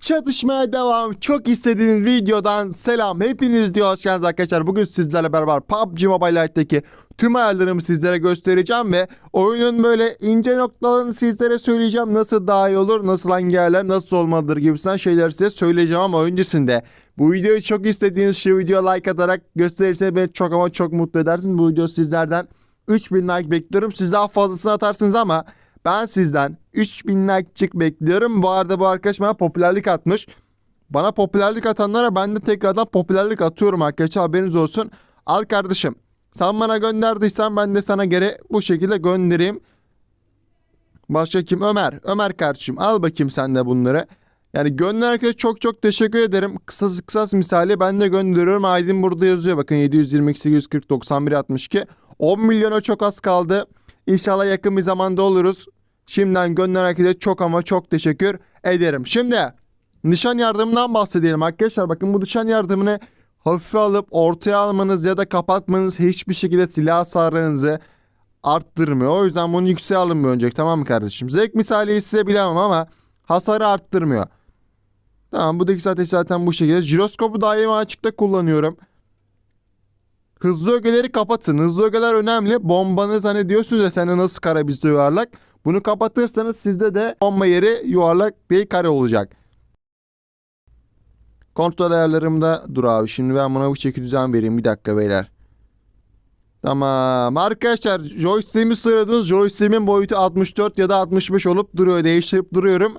Çatışmaya devam. Çok istediğiniz videodan selam. Hepiniz diyor hoş geldiniz arkadaşlar. Bugün sizlerle beraber PUBG Mobile Lite'deki tüm ayarlarımı sizlere göstereceğim ve oyunun böyle ince noktalarını sizlere söyleyeceğim. Nasıl daha iyi olur, nasıl hangi ayarlar, nasıl olmalıdır gibisinden şeyler size söyleyeceğim ama öncesinde bu videoyu çok istediğiniz şu videoya like atarak gösterirseniz beni çok ama çok mutlu edersiniz. Bu video sizlerden 3000 like bekliyorum. Siz daha fazlasını atarsınız ama ben sizden 3000 like'cık bekliyorum. Bu arada bu arkadaş bana popülerlik atmış. Bana popülerlik atanlara ben de tekrardan popülerlik atıyorum arkadaşlar haberiniz olsun. Al kardeşim sen bana gönderdiysen ben de sana geri bu şekilde göndereyim. Başka kim? Ömer. Ömer kardeşim al bakayım sen de bunları. Yani gönderen herkese çok çok teşekkür ederim. Kısas kısas misali ben de gönderiyorum. Aydın burada yazıyor. Bakın 722 840 91 62. 10 milyona çok az kaldı. İnşallah yakın bir zamanda oluruz. Şimdiden gönderen herkese çok ama çok teşekkür ederim. Şimdi nişan yardımından bahsedelim arkadaşlar. Bakın bu nişan yardımını hafife alıp ortaya almanız ya da kapatmanız hiçbir şekilde silah hasarınızı arttırmıyor. O yüzden bunu yükseğe alın bir önceki tamam mı kardeşim? Zevk misali size bilemem ama hasarı arttırmıyor. Tamam bu da ateş zaten bu şekilde. Jiroskopu daima açıkta kullanıyorum. Hızlı ögeleri kapatın. Hızlı ögeler önemli. Bombanız hani diyorsunuz ya sende nasıl kare bizde yuvarlak. Bunu kapatırsanız sizde de bomba yeri yuvarlak değil kare olacak. Kontrol ayarlarımda dur abi. Şimdi ben buna bu çeki düzen vereyim. Bir dakika beyler. Tamam. Arkadaşlar joystick'imi sıradınız. Joystick'imin boyutu 64 ya da 65 olup duruyor. Değiştirip duruyorum.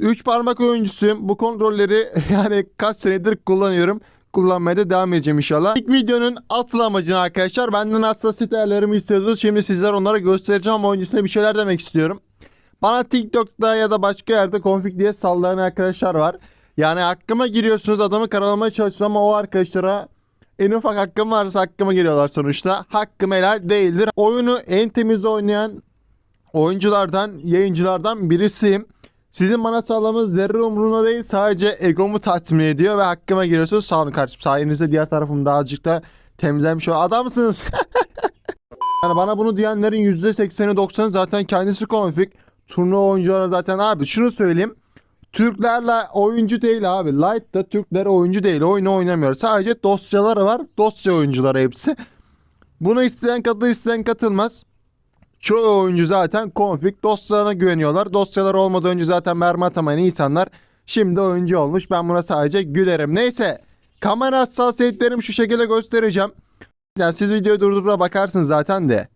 3 parmak oyuncusuyum. Bu kontrolleri yani kaç senedir kullanıyorum. Kullanmaya da devam edeceğim inşallah. İlk videonun asıl amacını arkadaşlar benden hassasiyet ayarlarımı istiyordunuz. Şimdi sizler onlara göstereceğim ama öncesinde bir şeyler demek istiyorum. Bana TikTok'ta ya da başka yerde config diye sallayan arkadaşlar var. Yani hakkıma giriyorsunuz adamı karalamaya çalışıyorsunuz ama o arkadaşlara en ufak hakkım varsa hakkıma giriyorlar sonuçta. Hakkım helal değildir. Oyunu en temiz oynayan oyunculardan, yayıncılardan birisiyim. Sizin bana sağlamanız zerre umurumda değil. Sadece egomu tatmin ediyor ve hakkıma giriyorsunuz. Sağ olun kardeşim. Sayenizde diğer tarafım daha azıcık da temizlenmiş. Adamsınız. yani bana bunu diyenlerin %80'i 90'ı zaten kendisi konfig. Turnuva oyuncuları zaten abi. Şunu söyleyeyim. Türklerle oyuncu değil abi. Light'ta Türkler oyuncu değil. Oyunu oynamıyor. Sadece dosyaları var. Dosya oyuncuları hepsi. Bunu isteyen katılır isteyen katılmaz. Çoğu oyuncu zaten config dosyalarına güveniyorlar. Dosyalar olmadan önce zaten mermi atamayan insanlar şimdi oyuncu olmuş. Ben buna sadece gülerim. Neyse kamera hassasiyetlerimi şu şekilde göstereceğim. Yani siz videoyu durdurup da bakarsınız zaten de.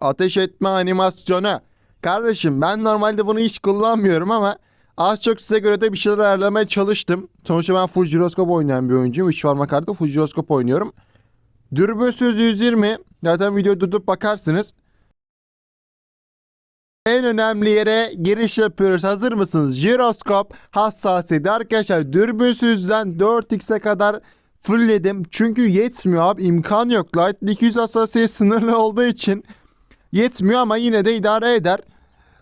Ateş etme animasyonu. Kardeşim ben normalde bunu hiç kullanmıyorum ama az çok size göre de bir şeyler ayarlamaya çalıştım. Sonuçta ben full jiroskop oynayan bir oyuncuyum. 3 parmak arada full jiroskop oynuyorum. Dürbünsüz 120. Zaten videoyu durdurup bakarsınız. En önemli yere giriş yapıyoruz. Hazır mısınız? Jiroskop hassasiyeti. Arkadaşlar dürbünsüzden 4x'e kadar fullledim. Çünkü yetmiyor abi. imkan yok. Light 200 hassasiyet sınırlı olduğu için yetmiyor ama yine de idare eder.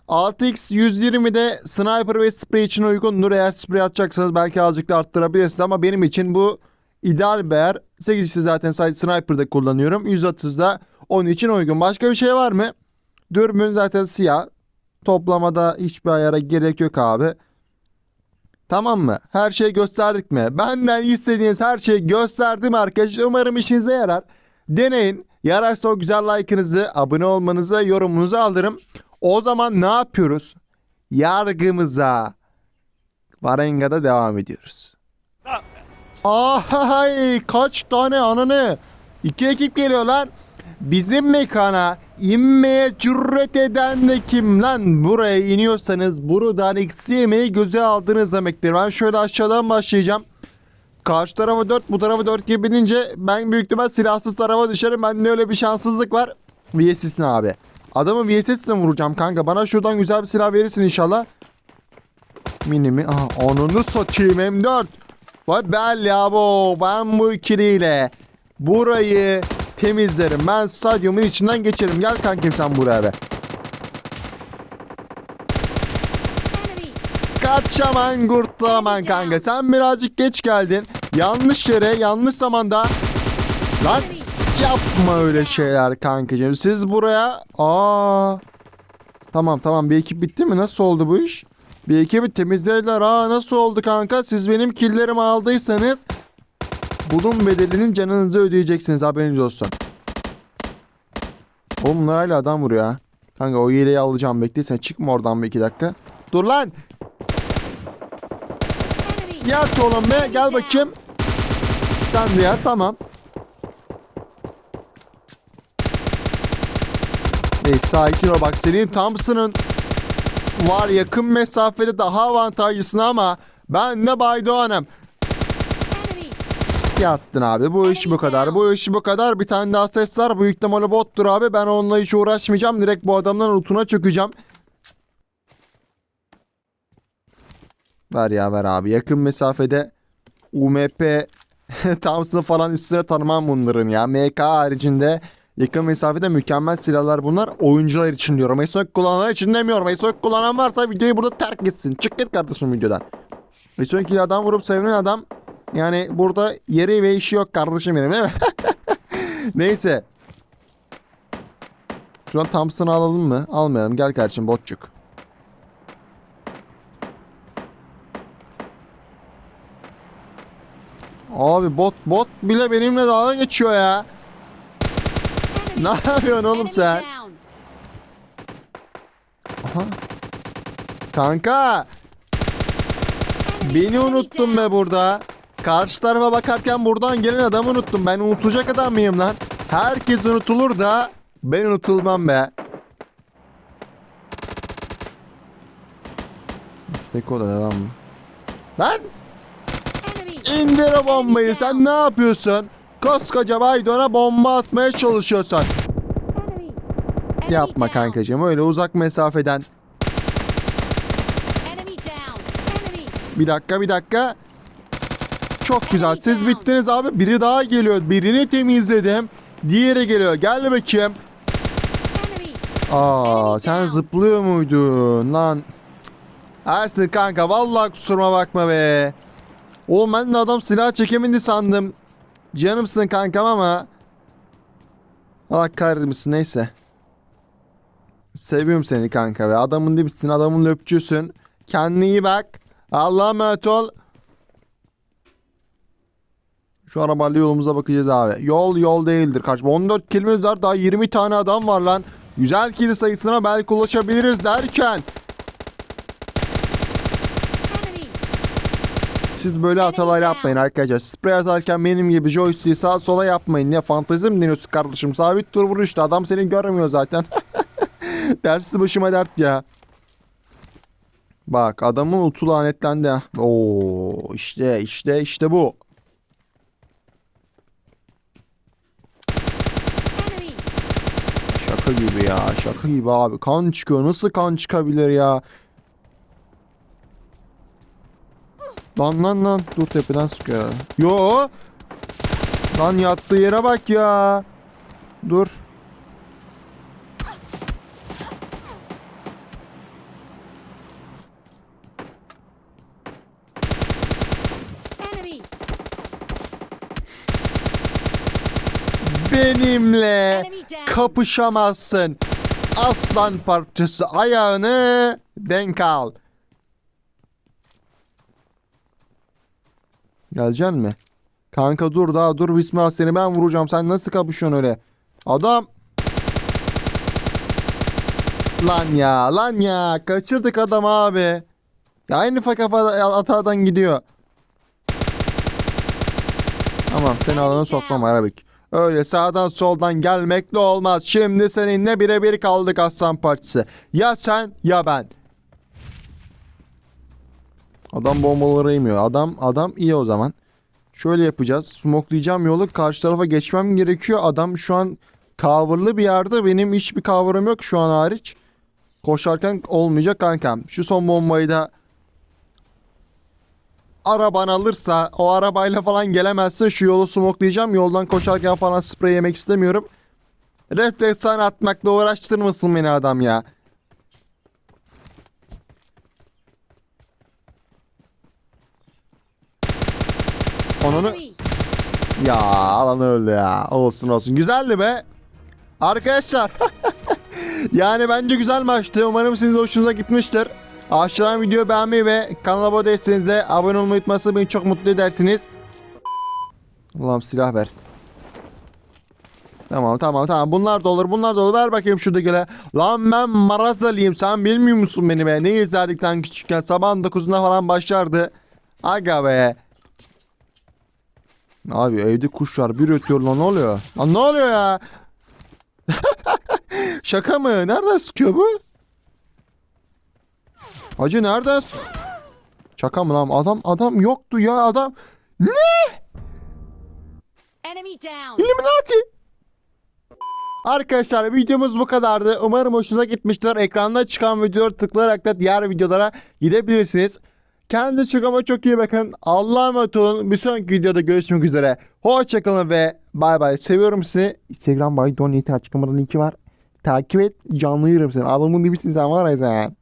6x 120'de sniper ve sprey için uygundur. Eğer sprey atacaksanız belki azıcık da arttırabilirsiniz ama benim için bu ideal bir yer. 8x'i zaten sniper'da kullanıyorum. 130'da onun için uygun. Başka bir şey var mı? Dürbün zaten siyah. Toplamada hiçbir ayara gerek yok abi. Tamam mı? Her şeyi gösterdik mi? Benden istediğiniz her şeyi gösterdim arkadaşlar. Umarım işinize yarar. Deneyin. Yararsa o güzel like'ınızı, abone olmanızı, yorumunuzu alırım. O zaman ne yapıyoruz? Yargımıza Varenga'da devam ediyoruz. Ay kaç tane ananı. İki ekip geliyor lan. Bizim mekana inmeye cüret eden de kim lan? Buraya iniyorsanız buradan eksi yemeği göze aldınız demektir. Ben şöyle aşağıdan başlayacağım. Karşı tarafa 4 bu tarafa 4 gibi binince ben büyük ihtimal silahsız tarafa düşerim. Bende öyle bir şanssızlık var. VSS'in abi. Adamı VSS'le vuracağım kanka. Bana şuradan güzel bir silah verirsin inşallah. Mini mi? Aha, onunu satayım M4. Vay belli abo. Ben bu ikiliyle burayı temizlerim. Ben stadyumun içinden geçerim. Gel kankim sen buraya be. Kaçaman kurtulaman kanka. Sen birazcık geç geldin. Yanlış yere, yanlış zamanda. Lan yapma öyle şeyler kankacığım. Siz buraya... Aa. Tamam tamam bir ekip bitti mi? Nasıl oldu bu iş? Bir ekibi temizlediler. Aa nasıl oldu kanka? Siz benim killerimi aldıysanız bunun bedelinin canınızı ödeyeceksiniz haberiniz olsun. Oğlum bunlar hala adam vuruyor ha. Kanka o hileyi alacağım bekle sen çıkma oradan bir iki dakika. Dur lan! Yat oğlum be gel bakayım. Sen de yat tamam. Neyse sakin ol bak senin Thompson'ın var yakın mesafede daha avantajlısın ama ben de Bay Doğan'ım. Enemy. Yattın abi bu iş bu kadar bu iş bu kadar bir tane daha ses var büyük ihtimalle bottur abi ben onunla hiç uğraşmayacağım direkt bu adamların ultuna çökeceğim. Ver ya ver abi yakın mesafede UMP Thompson falan üstüne tanımam bunların ya MK haricinde yakın mesafede mükemmel silahlar bunlar oyuncular için diyorum Esok kullananlar için demiyorum Esok kullanan varsa videoyu burada terk etsin çık git kardeşim videodan Esok'il adam vurup sevilen adam yani burada yeri ve işi yok kardeşim benim değil mi? Neyse. Şu an Thompson'ı alalım mı? Almayalım. Gel kardeşim botçuk. Abi bot bot bile benimle dalga geçiyor ya. Ne yapıyorsun oğlum sen? Aha. Kanka beni unuttun be burada. Karşı tarafa bakarken buradan gelen adamı unuttum. Ben unutacak adam mıyım lan? Herkes unutulur da ben unutulmam be. Üstteki oda devam mı? Lan indir o bombayı sen ne yapıyorsun? Koskoca Baydon'a bomba atmaya. Enemy Yapma kankacığım öyle uzak mesafeden. Bir dakika bir dakika. Çok güzel. Siz bittiniz abi. Biri daha geliyor. Birini temizledim. Diğeri geliyor. Gel bakayım. Aa sen zıplıyor muydun lan? Ersin kanka vallahi kusuruma bakma be. Oğlum ben de adam silah çekemedi sandım. Canımsın kankam ama. Allah kahretmesin neyse. Seviyorum seni kanka be. Adamın dibisin, adamın öpçüsün. Kendine iyi bak. Allah'a emanet ol. Şu arabayla yolumuza bakacağız abi. Yol yol değildir kaç. 14 kilometre daha 20 tane adam var lan. Güzel kill sayısına belki ulaşabiliriz derken. Siz böyle hatalar yapmayın arkadaşlar. Sprey atarken benim gibi joystick'i sağa sola yapmayın. Ne fantezi mi deniyorsun kardeşim? Sabit dur vur işte. Adam seni görmüyor zaten. Dersi başıma dert ya. Bak adamın utu lanetlendi. Oo işte işte işte bu. Şaka gibi ya. Şaka gibi abi. Kan çıkıyor. Nasıl kan çıkabilir ya? Lan lan lan. Dur tepeden sıkıyor. Yo. Lan yattığı yere bak ya. Dur. Benimle kapışamazsın. Aslan parçası ayağını denk al. Geleceksin mi? Kanka dur daha dur Bismillah seni ben vuracağım. Sen nasıl kapışıyorsun öyle? Adam. Lan ya lan ya kaçırdık adam abi. Ya aynı kafa hatadan gidiyor. Tamam seni alana sokmam Arabik. Öyle sağdan soldan gelmekle olmaz. Şimdi seninle birebir kaldık aslan partisi. Ya sen ya ben. Adam bombaları yemiyor. Adam adam iyi o zaman. Şöyle yapacağız. Smoklayacağım yolu karşı tarafa geçmem gerekiyor. Adam şu an coverlı bir yerde. Benim hiçbir cover'ım yok şu an hariç. Koşarken olmayacak kankam. Şu son bombayı da araban alırsa o arabayla falan gelemezse şu yolu smoklayacağım. Yoldan koşarken falan sprey yemek istemiyorum. Refleksan atmakla uğraştırmasın beni adam ya. Onunu ya alan öldü ya. Olsun olsun. Güzeldi be. Arkadaşlar. Yani bence güzel maçtı. Umarım sizin de hoşunuza gitmiştir. Aşağıdan videoyu beğenmeyi ve kanala abone değilseniz de abone olmayı unutmazsanız beni çok mutlu edersiniz. Allah'ım silah ver. Tamam tamam tamam bunlar da olur bunlar da olur ver bakayım şuradakine. Lan ben Marazalıyım sen bilmiyor musun beni be? Ne izlerdik lan küçükken sabahın 9'unda falan başlardı. Aga be. Abi evde kuş var bir ötüyor lan ne oluyor? Lan ne oluyor ya? Şaka mı? Nereden sıkıyor bu? Hacı nereden Şaka mı lan? Adam adam yoktu ya adam. Enemy down. Illuminati. Arkadaşlar videomuz bu kadardı. Umarım hoşunuza gitmiştir. Ekranda çıkan videoları tıklayarak da diğer videolara gidebilirsiniz. Kendinize çok ama çok iyi bakın. Allah'a emanet olun. Bir sonraki videoda görüşmek üzere. Hoşçakalın ve bay bay. Seviyorum sizi. Instagram by Donate açıklamada linki var. Takip et. Canlı yerim seni. Adamın dibisin sen var ya sen.